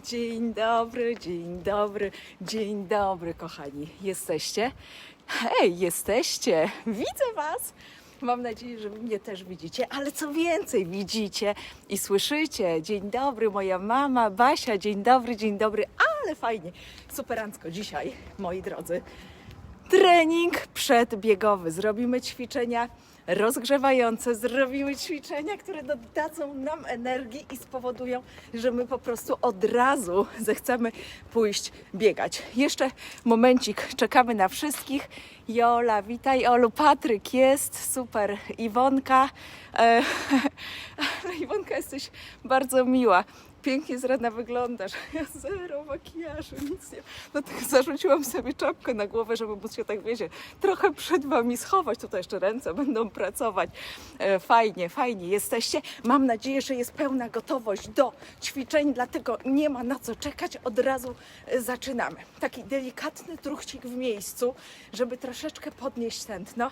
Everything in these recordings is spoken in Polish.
Dzień dobry, dzień dobry, dzień dobry, kochani. Jesteście? Hej, jesteście! Widzę Was! Mam nadzieję, że mnie też widzicie, ale co więcej, widzicie i słyszycie. Dzień dobry, moja mama, Basia, dzień dobry, dzień dobry, ale fajnie. Superancko dzisiaj, moi drodzy trening przedbiegowy. Zrobimy ćwiczenia rozgrzewające, zrobimy ćwiczenia, które dodadzą nam energii i spowodują, że my po prostu od razu zechcemy pójść biegać. Jeszcze momencik, czekamy na wszystkich. Jola, witaj Olu, Patryk jest, super, Iwonka. E, Iwonka, jesteś bardzo miła pięknie z rana wyglądasz. Ja zero makijażu, nic nie. Dlatego zarzuciłam sobie czapkę na głowę, żeby móc się tak, wiecie, trochę przed wami schować. Tutaj jeszcze ręce będą pracować. E, Fajnie, fajnie jesteście. Mam nadzieję, że jest pełna gotowość do ćwiczeń, dlatego nie ma na co czekać. Od razu e, zaczynamy. Taki delikatny truchcik w miejscu, żeby troszeczkę podnieść tętno.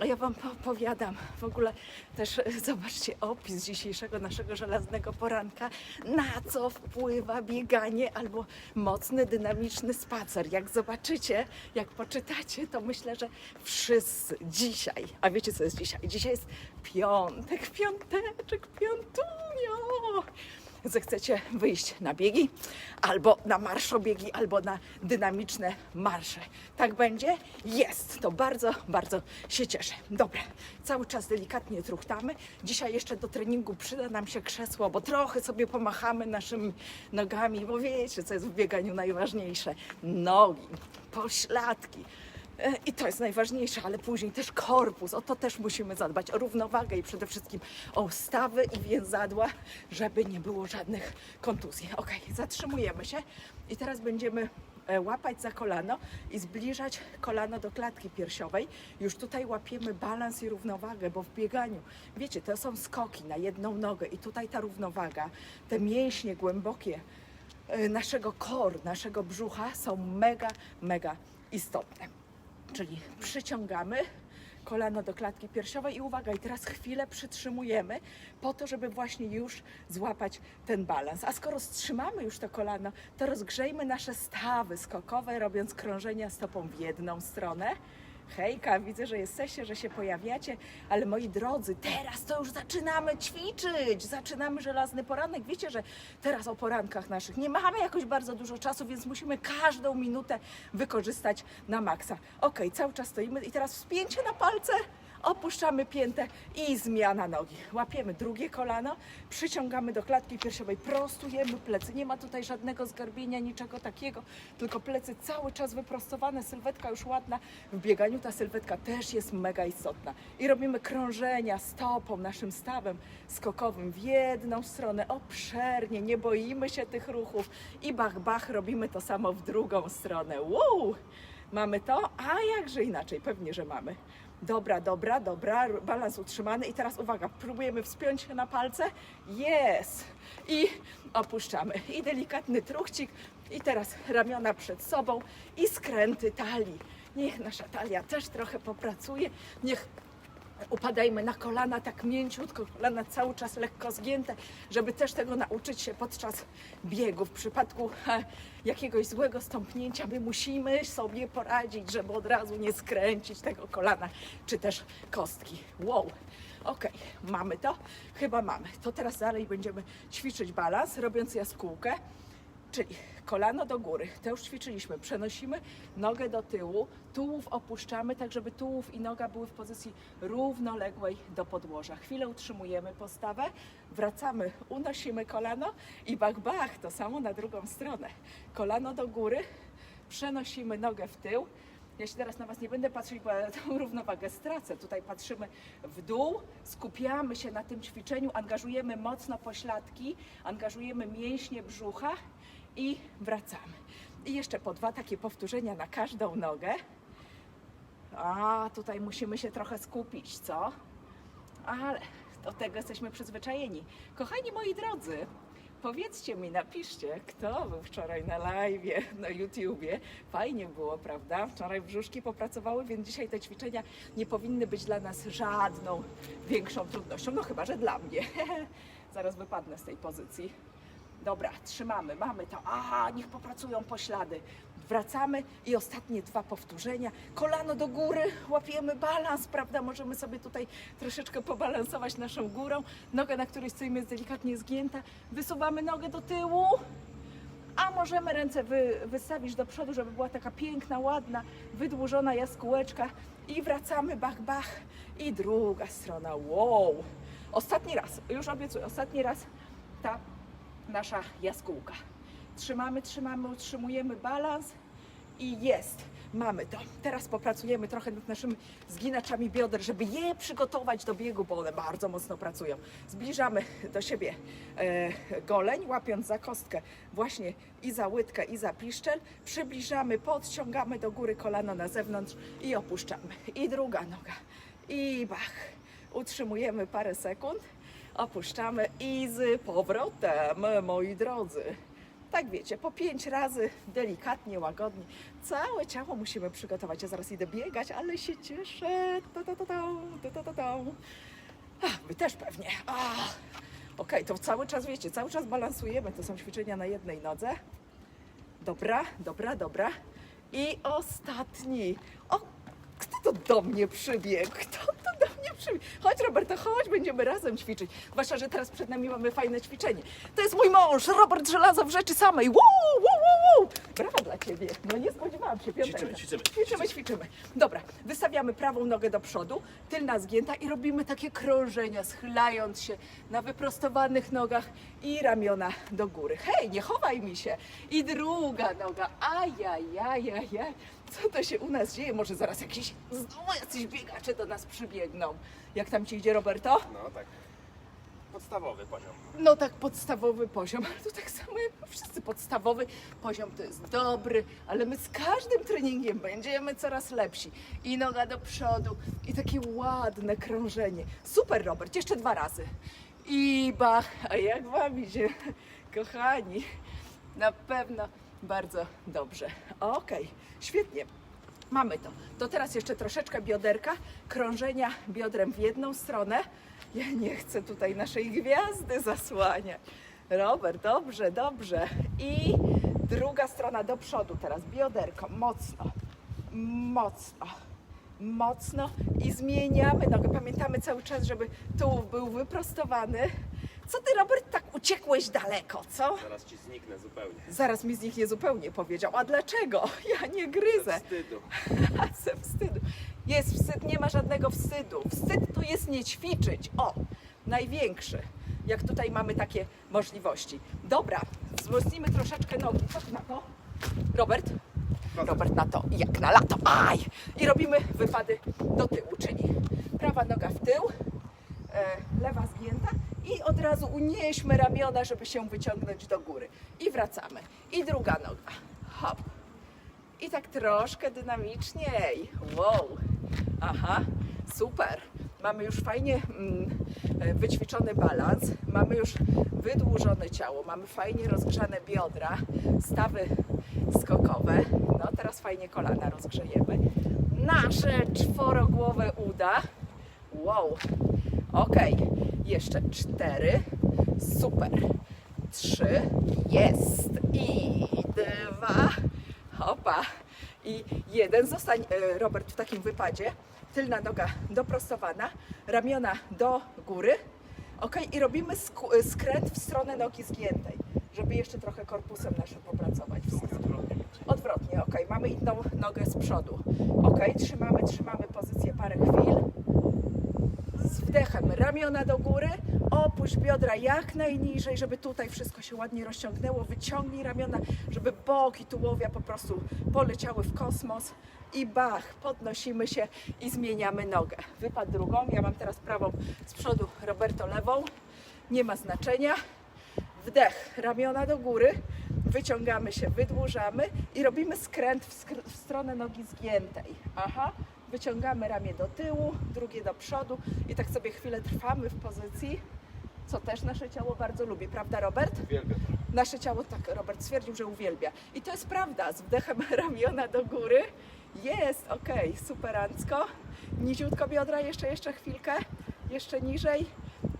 A ja Wam opowiadam w ogóle też e, zobaczcie opis dzisiejszego naszego żelaznego poranka, na co wpływa bieganie albo mocny, dynamiczny spacer. Jak zobaczycie, jak poczytacie, to myślę, że wszyscy dzisiaj, a wiecie co jest dzisiaj? Dzisiaj jest piątek, piąteczek, piątunio zechcecie wyjść na biegi, albo na marszobiegi, albo na dynamiczne marsze. Tak będzie? Jest. To bardzo, bardzo się cieszę. Dobra, cały czas delikatnie truchtamy. Dzisiaj jeszcze do treningu przyda nam się krzesło, bo trochę sobie pomachamy naszymi nogami, bo wiecie, co jest w bieganiu najważniejsze. Nogi, pośladki. E, I to jest najważniejsze, ale później też korpus, o to też musimy zadbać, o równowagę i przede wszystkim o stawy i więzadła, żeby nie było żadnych kontuzji. Ok, zatrzymujemy się i teraz będziemy e, łapać za kolano i zbliżać kolano do klatki piersiowej. Już tutaj łapiemy balans i równowagę, bo w bieganiu, wiecie, to są skoki na jedną nogę i tutaj ta równowaga, te mięśnie głębokie e, naszego kor, naszego brzucha są mega, mega istotne. Czyli przyciągamy kolano do klatki piersiowej i uwaga, i teraz chwilę przytrzymujemy po to, żeby właśnie już złapać ten balans. A skoro wstrzymamy już to kolano, to rozgrzejmy nasze stawy skokowe, robiąc krążenia stopą w jedną stronę. Hejka, widzę, że jesteście, że się pojawiacie, ale moi drodzy, teraz to już zaczynamy ćwiczyć, zaczynamy żelazny poranek. Wiecie, że teraz o porankach naszych nie mamy jakoś bardzo dużo czasu, więc musimy każdą minutę wykorzystać na maksa. Ok, cały czas stoimy i teraz wspięcie na palce, opuszczamy piętę i zmiana nogi. Łapiemy drugie kolano, przyciągamy do klatki piersiowej, prostujemy plecy. Nie ma tutaj żadnego zgarbienia, niczego takiego, tylko plecy cały czas wyprostowane, sylwetka już ładna. W bieganiu ta sylwetka też jest mega istotna. I robimy krążenia stopą, naszym stawem skokowym w jedną stronę, obszernie, nie boimy się tych ruchów i bach, bach, robimy to samo w drugą stronę. Wow! Mamy to? A jakże inaczej? Pewnie, że mamy. Dobra, dobra, dobra, balans utrzymany. I teraz uwaga, próbujemy wspiąć się na palce, jest! I opuszczamy. I delikatny truchcik. I teraz ramiona przed sobą. I skręty talii. Niech nasza talia też trochę popracuje, niech upadajmy na kolana tak mięciutko, kolana cały czas lekko zgięte, żeby też tego nauczyć się podczas biegu. W przypadku jakiegoś złego stąpnięcia my musimy sobie poradzić, żeby od razu nie skręcić tego kolana, czy też kostki. Wow. Ok, mamy to? Chyba mamy. To teraz dalej będziemy ćwiczyć balans, robiąc jaskółkę. Czyli kolano do góry, to już ćwiczyliśmy. Przenosimy nogę do tyłu, tułów opuszczamy, tak żeby tułów i noga były w pozycji równoległej do podłoża. Chwilę utrzymujemy postawę, wracamy, unosimy kolano i bach, bach, to samo na drugą stronę. Kolano do góry, przenosimy nogę w tył. Ja się teraz na Was nie będę patrzeć, bo ja tą równowagę stracę. Tutaj patrzymy w dół, skupiamy się na tym ćwiczeniu, angażujemy mocno pośladki, angażujemy mięśnie brzucha i wracamy. I jeszcze po dwa takie powtórzenia na każdą nogę. A tutaj musimy się trochę skupić, co? Ale do tego jesteśmy przyzwyczajeni. Kochani moi drodzy, powiedzcie mi, napiszcie, kto był wczoraj na live na YouTubie. Fajnie było, prawda? Wczoraj brzuszki popracowały, więc dzisiaj te ćwiczenia nie powinny być dla nas żadną większą trudnością. No chyba, że dla mnie. Zaraz wypadnę z tej pozycji. Dobra, trzymamy, mamy to. Aha, niech popracują poślady. Wracamy i ostatnie dwa powtórzenia. Kolano do góry, łapiemy balans, prawda? Możemy sobie tutaj troszeczkę pobalansować naszą górą. Noga, na której stoimy, jest delikatnie zgięta. Wysuwamy nogę do tyłu. A możemy ręce wy, wystawić do przodu, żeby była taka piękna, ładna, wydłużona jaskółeczka. I wracamy, bach, bach. I druga strona, wow. Ostatni raz, już obiecuję, ostatni raz ta nasza jaskółka. Trzymamy, trzymamy, utrzymujemy balans i jest. Mamy to. Teraz popracujemy trochę nad naszymi zginaczami bioder, żeby je przygotować do biegu, bo one bardzo mocno pracują. Zbliżamy do siebie e, goleń, łapiąc za kostkę właśnie i za łydkę, i za piszczel. Przybliżamy, podciągamy do góry kolano na zewnątrz i opuszczamy. I druga noga. I bach. Utrzymujemy parę sekund, opuszczamy i z powrotem, moi drodzy. Tak wiecie, po pięć razy, delikatnie, łagodnie. Całe ciało musimy przygotować. Ja zaraz idę biegać, ale się cieszę. Ta, ta, ta, ta, ta, ta, ta. Ach, Wy też pewnie. Ach. Okej, to cały czas wiecie, cały czas balansujemy. To są ćwiczenia na jednej nodze. Dobra, dobra, dobra. I ostatni. O, kto to do mnie przybiegł? Kto Chodź, Roberto, chodź, będziemy razem ćwiczyć. Zwłaszcza, że teraz przed nami mamy fajne ćwiczenie. To jest mój mąż, Robert Żelazo w rzeczy samej. Woo, woo, Brawo dla ciebie. No nie spodziewałam się, Piotrek. Ćwiczymy, ćwiczymy. Ćwiczymy, ćwiczymy. Dobra, wystawiamy prawą nogę do przodu, tylna zgięta i robimy takie krążenia, schylając się na wyprostowanych nogach i ramiona do góry. Hej, nie chowaj mi się. I druga noga. Ajajajajaj. Co to się u nas dzieje? Może zaraz jakiś, znowu jacyś biegacze do nas przybiegną. Jak tam ci idzie, Roberto? No tak. Podstawowy poziom. No tak, podstawowy poziom, ale to tak samo jak wszyscy podstawowy poziom to jest dobry, ale my z każdym treningiem będziemy coraz lepsi. I noga do przodu, i takie ładne krążenie. Super, Robert, jeszcze dwa razy. I bach, a jak wam idzie, kochani? Na pewno bardzo dobrze. Okej, świetnie. Mamy to. To teraz jeszcze troszeczkę bioderka, krążenia biodrem w jedną stronę. Ja nie chcę tutaj naszej gwiazdy zasłaniać. Robert, dobrze, dobrze. I druga strona do przodu teraz, bioderko, mocno, mocno, mocno i zmieniamy nogę. Pamiętamy cały czas, żeby tułów był wyprostowany. Co ty, Robert, tak uciekłeś daleko, co? Zaraz ci zniknę zupełnie. Zaraz mi z nich niezupełnie powiedział. A dlaczego? Ja nie gryzę. Wstydu. Ze wstydu. Jest wstyd, nie ma żadnego wstydu. Wstyd to jest nie ćwiczyć. O, największy. Jak tutaj mamy takie możliwości. Dobra, wzmocnimy troszeczkę nogi. Co ty na to? Robert? Robert na to, jak na lato. Aj! I robimy wypady do tyłu, czyli prawa noga w tył, e, lewa zgięta i od razu unieśmy ramiona, żeby się wyciągnąć do góry. I wracamy. I druga noga. Hop. I tak troszkę dynamiczniej. Wow. Aha, super. Mamy już fajnie mm, e, wyćwiczony balans, mamy już wydłużone ciało, mamy fajnie rozgrzane biodra, stawy skokowe. No teraz fajnie kolana rozgrzejemy. Nasze czworogłowe uda. Wow. Ok, jeszcze cztery. Super. Trzy. Jest. I dwa. Hopa. I jeden. Zostań, e, Robert, w takim wypadzie. Tylna noga doprostowana, ramiona do góry. Ok, i robimy e, skręt w stronę nogi zgiętej, żeby jeszcze trochę korpusem naszym popracować. Odwrotnie. Odwrotnie, ok. Mamy inną nogę z przodu. Ok, trzymamy, trzymamy pozycję parę chwil. Wdechem ramiona do góry, opuść biodra jak najniżej, żeby tutaj wszystko się ładnie rozciągnęło. Wyciągnij ramiona, żeby boki tułowia po prostu poleciały w kosmos. I bach, podnosimy się i zmieniamy nogę. Wypad drugą, ja mam teraz prawą z przodu, Roberto lewą. Nie ma znaczenia. Wdech, ramiona do góry, wyciągamy się, wydłużamy i robimy skręt w, skr- w stronę nogi zgiętej. Aha, wyciągamy ramię do tyłu, drugie do przodu i tak sobie chwilę trwamy w pozycji, co też nasze ciało bardzo lubi, prawda Robert? Uwielbiam. Nasze ciało, tak Robert stwierdził, że uwielbia. I to jest prawda, z wdechem ramiona do góry. Jest, okej, superancko. Niziutko biodra, jeszcze, jeszcze chwilkę, jeszcze niżej.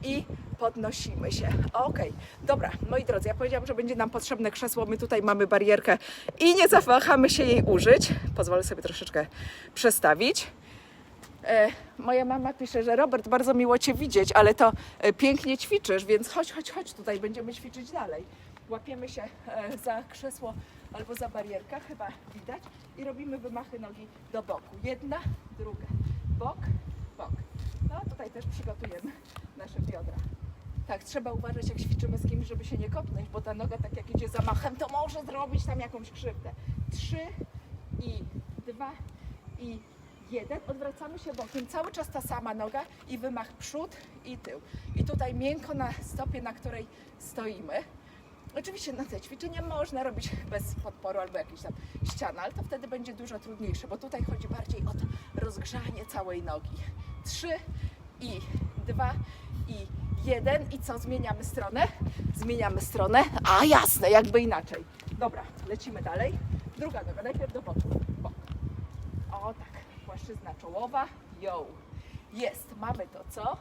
I podnosimy się. Okej, dobra, moi drodzy, ja powiedziałam, że będzie nam potrzebne krzesło. My tutaj mamy barierkę i nie zawahamy się jej użyć. Pozwolę sobie troszeczkę przestawić. E, moja mama pisze, że Robert, bardzo miło Cię widzieć, ale to e, pięknie ćwiczysz, więc chodź, chodź, chodź tutaj, będziemy ćwiczyć dalej. Łapiemy się e, za krzesło albo za barierkę, chyba widać, i robimy wymachy nogi do boku. Jedna, druga, bok, bok. No tutaj też przygotujemy nasze biodra. Tak, trzeba uważać, jak ćwiczymy z kimś, żeby się nie kopnąć, bo ta noga, tak jak idzie zamachem, to może zrobić tam jakąś krzywdę. Trzy i dwa i jeden. Odwracamy się bokiem, cały czas ta sama noga i wymach przód i tył. I tutaj miękko na stopie, na której stoimy. Oczywiście na te ćwiczenia można robić bez podporu albo jakiejś tam ściany, ale to wtedy będzie dużo trudniejsze, bo tutaj chodzi bardziej o to rozgrzanie całej nogi. Trzy i dwa i jeden. I co, zmieniamy stronę? Zmieniamy stronę. A jasne, jakby inaczej. Dobra, lecimy dalej. Druga noga, najpierw do boku. Bok. O tak, płaszczyzna czołowa. Yo. Jest, mamy to co?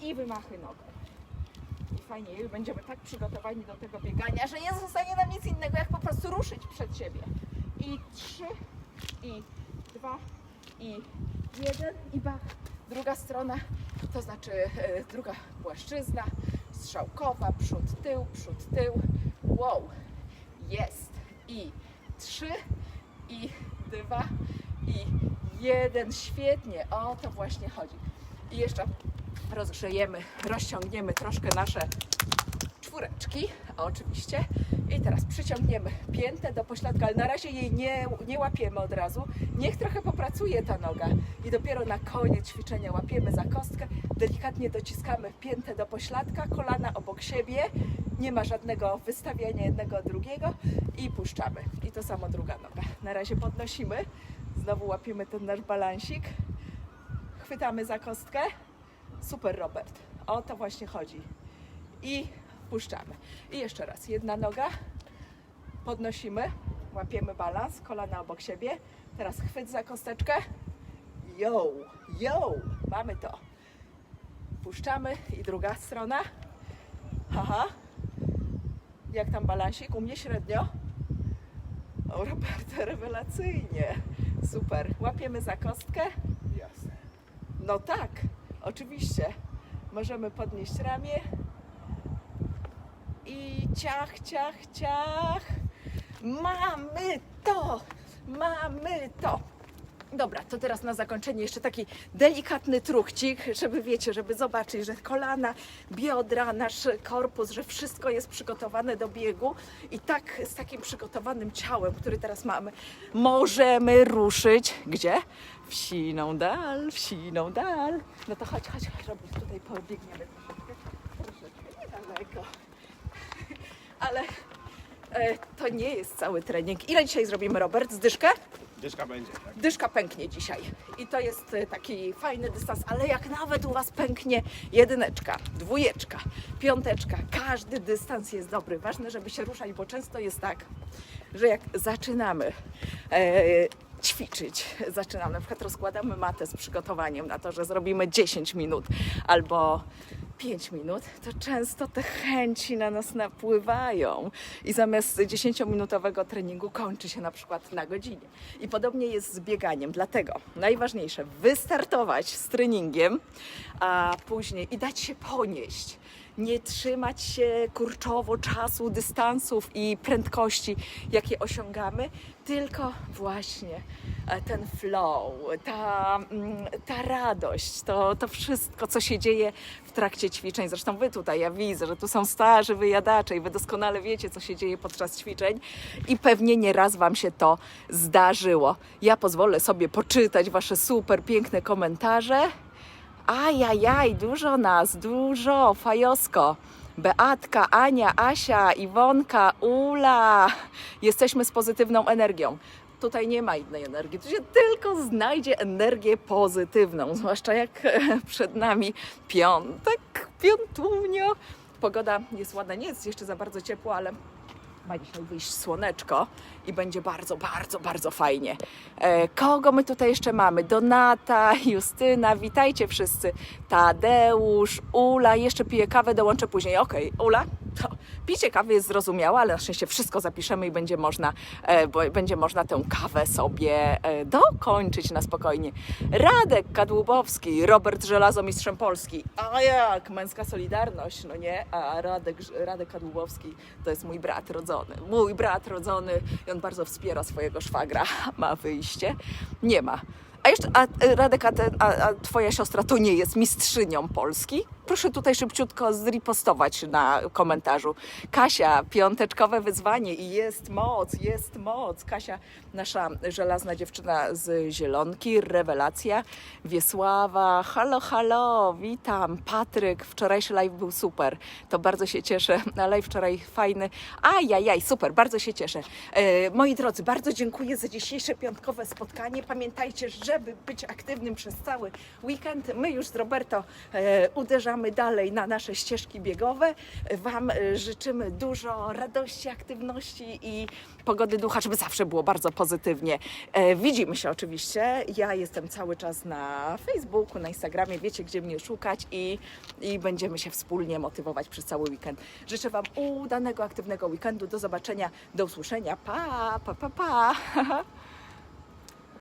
I wymachy nogą. I fajnie, będziemy tak przygotowani do tego biegania, że nie zostanie nam nic innego, jak po prostu ruszyć przed siebie. I trzy, i dwa, i jeden, i bach. Druga strona, to znaczy e, druga płaszczyzna, strzałkowa, przód, tył, przód, tył. Wow, jest. I trzy, i dwa, i jeden. Świetnie, o to właśnie chodzi. I jeszcze rozgrzejemy, rozciągniemy troszkę nasze czwóreczki, oczywiście. I teraz przyciągniemy piętę do pośladka, ale na razie jej nie, nie łapiemy od razu. Niech trochę popracuje ta noga. I dopiero na koniec ćwiczenia łapiemy za kostkę, delikatnie dociskamy piętę do pośladka, kolana obok siebie. Nie ma żadnego wystawiania jednego drugiego i puszczamy. I to samo druga noga. Na razie podnosimy, znowu łapiemy ten nasz balansik, chwytamy za kostkę. Super, Robert. O to właśnie chodzi. I puszczamy. I jeszcze raz. Jedna noga. Podnosimy. Łapiemy balans. Kolana obok siebie. Teraz chwyt za kosteczkę. Yo, yo. Mamy to. Puszczamy. I druga strona. Haha. Jak tam balansik? U mnie średnio. O, Robert, rewelacyjnie. Super. Łapiemy za kostkę. Jasne. No tak, oczywiście. Możemy podnieść ramię i ciach, ciach, ciach. Mamy to! Mamy to! Dobra, to teraz na zakończenie jeszcze taki delikatny truchcik, żeby wiecie, żeby zobaczyć, że kolana, biodra, nasz korpus, że wszystko jest przygotowane do biegu i tak z takim przygotowanym ciałem, który teraz mamy, możemy ruszyć. Gdzie? W siną dal, w siną dal. No to chodź, chodź, chodź, Robert, tutaj pobiegniemy troszeczkę, troszeczkę, niedaleko. Ale e, to nie jest cały trening. Ile dzisiaj zrobimy, Robert? Zdyszkę? Dyszka będzie, tak? Dyszka pęknie dzisiaj. I to jest e, taki fajny dystans, ale jak nawet u Was pęknie jedyneczka, dwójeczka, piąteczka, każdy dystans jest dobry. Ważne, żeby się ruszać, bo często jest tak, że jak zaczynamy e, ćwiczyć, zaczynamy, na przykład rozkładamy matę z przygotowaniem na to, że zrobimy 10 minut albo 5 minut, to często te chęci na nas napływają. I zamiast 10-minutowego treningu kończy się na przykład na godzinie. I podobnie jest z bieganiem, dlatego najważniejsze wystartować z treningiem, a później i dać się ponieść. Nie trzymać się kurczowo czasu, dystansów i prędkości, jakie osiągamy, tylko właśnie e, ten flow, ta, mm, ta radość, to, to wszystko, co się dzieje w trakcie ćwiczeń. Zresztą Wy tutaj, ja widzę, że tu są starzy wyjadacze i Wy doskonale wiecie, co się dzieje podczas ćwiczeń i pewnie nie raz Wam się to zdarzyło. Ja pozwolę sobie poczytać Wasze super piękne komentarze. Ajajaj, dużo nas, dużo, fajosko. Beatka, Ania, Asia, Iwonka, Ula. Jesteśmy z pozytywną energią. Tutaj nie ma innej energii, tu się tylko znajdzie energię pozytywną, zwłaszcza jak przed nami piątek, piątunio. Pogoda jest ładna, nie jest jeszcze za bardzo ciepło, ale ma dzisiaj wyjść słoneczko i będzie bardzo, bardzo, bardzo fajnie. E, kogo my tutaj jeszcze mamy? Donata, Justyna, witajcie wszyscy. Tadeusz, Ula, jeszcze piję kawę, dołączę później. Okej, Ula, to picie kawy jest zrozumiałe, ale na szczęście wszystko zapiszemy i będzie można, e, będzie można tę kawę sobie e, dokończyć na spokojnie. Radek Kadłubowski, Robert Żelazo, mistrzem Polski. A jak, męska solidarność, no nie? A Radek, Radek Kadłubowski to jest mój brat rodzony. Mój brat rodzony i on bardzo wspiera swojego szwagra. Ma wyjście? Nie ma. A jeszcze, a Radek, a, a, a twoja siostra to nie jest mistrzynią Polski? Proszę tutaj szybciutko zripostować na komentarzu. Kasia, piąteczkowe wyzwanie i jest moc, jest moc. Kasia, nasza żelazna dziewczyna z Zielonki, rewelacja. Wiesława, halo, halo, witam. Patryk, wczorajszy live był super. To bardzo się cieszę. Live wczoraj fajny. Ajajaj, super, bardzo się cieszę. E, moi drodzy, bardzo dziękuję za dzisiejsze piątkowe spotkanie. Pamiętajcie, żeby być aktywnym przez cały weekend, my już z Roberto e, uderzamy dalej na nasze ścieżki biegowe. Wam e, życzymy dużo radości, aktywności i pogody ducha, żeby zawsze było bardzo pozytywnie. E, widzimy się oczywiście. Ja jestem cały czas na Facebooku, na Instagramie, wiecie gdzie mnie szukać i, i będziemy się wspólnie motywować przez cały weekend. Życzę Wam udanego, aktywnego weekendu. Do zobaczenia, do usłyszenia. Pa, pa, pa, pa.